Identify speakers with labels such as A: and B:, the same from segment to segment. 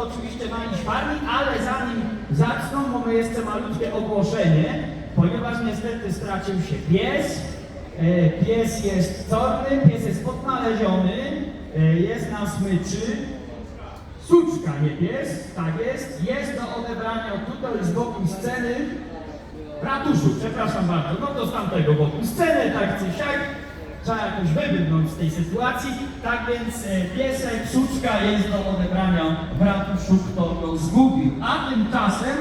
A: to oczywiście Mani Szwarni, ale zanim zaczną, mamy jeszcze malutkie ogłoszenie, ponieważ niestety stracił się pies. E, Pies jest czarny, pies jest odnaleziony, e, jest na smyczy. Suczka, nie pies, tak jest. Jest do odebrania tutaj z boku sceny. Ratuszu, przepraszam bardzo, no to z tamtego boku sceny, tak czy siak. Trzeba jakoś wybrnąć z tej sytuacji. Tak więc e, piesek, suczka jest do odebrania w ratuszu, kto go zgubił. A tymczasem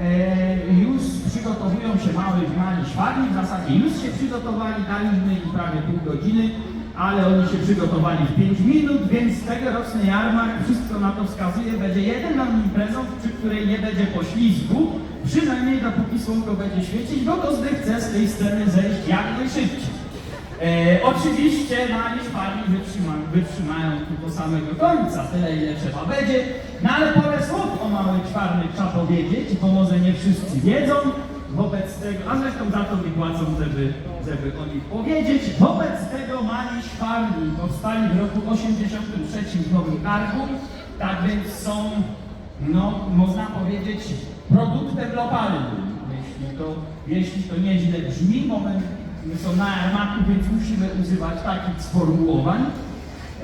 A: e, już przygotowują się małe mali szwarni, w zasadzie już się przygotowali, daliśmy im prawie pół godziny, ale oni się przygotowali w 5 minut, więc tegoroczny jarmark, wszystko na to wskazuje, będzie jedyną imprezą, przy której nie będzie poślizgu, przynajmniej dopóki słonko będzie świecić, bo każdy chce z tej sceny zejść jak najszybciej. E, oczywiście mali szwarni wytrzyma, wytrzymają tu do samego końca, tyle ile trzeba będzie. No ale parę słów o małych czwarnych trzeba powiedzieć, bo może nie wszyscy wiedzą. Wobec tego, a zresztą za to mi płacą, żeby, żeby o nich powiedzieć. Wobec tego mali szwarni powstali w roku 83 w Nowym Targu, tak więc są, no można powiedzieć, produktem lokalnym. Jeśli to, jeśli to nieźle brzmi, moment są na armaku, więc musimy używać takich sformułowań.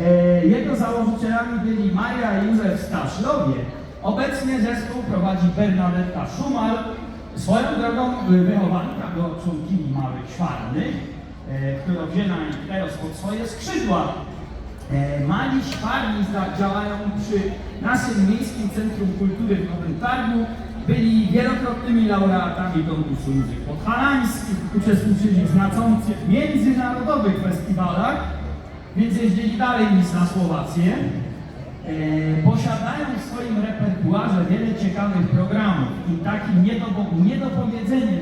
A: E, jego założycielami byli Maja i Józef Staszlowie. Obecnie zespół prowadzi Bernadetta Szumal, swoją drogą y, wychowanka do członkini Małych Szwarnych, e, która wzięła teraz pod swoje skrzydła. E, Mali Szwarni działają przy naszym Miejskim Centrum Kultury w Nowym Targu. Byli wielokrotnymi laureatami konkursu muzyk podhalańskich, uczestniczyli w znaczących międzynarodowych festiwalach, więc jeździli dalej niż na Słowację. E, posiadają w swoim repertuarze wiele ciekawych programów i takim niedopo- niedopowiedzeniem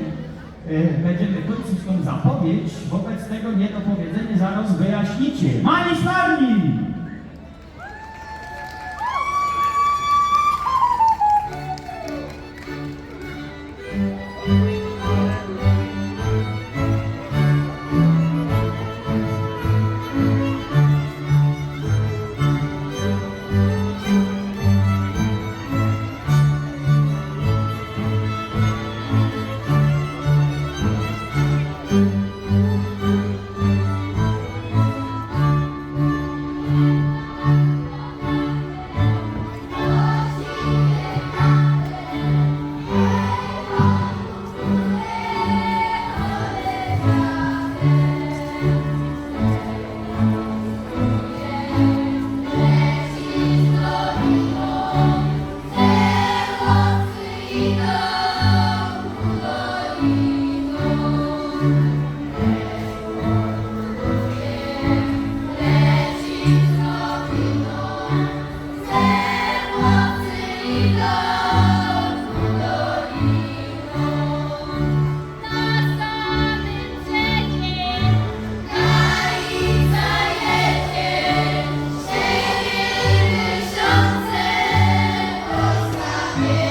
A: e, będziemy kończyć tą zapowiedź, wobec tego niedopowiedzenie zaraz wyjaśnicie. Mali Szwarni! Yeah.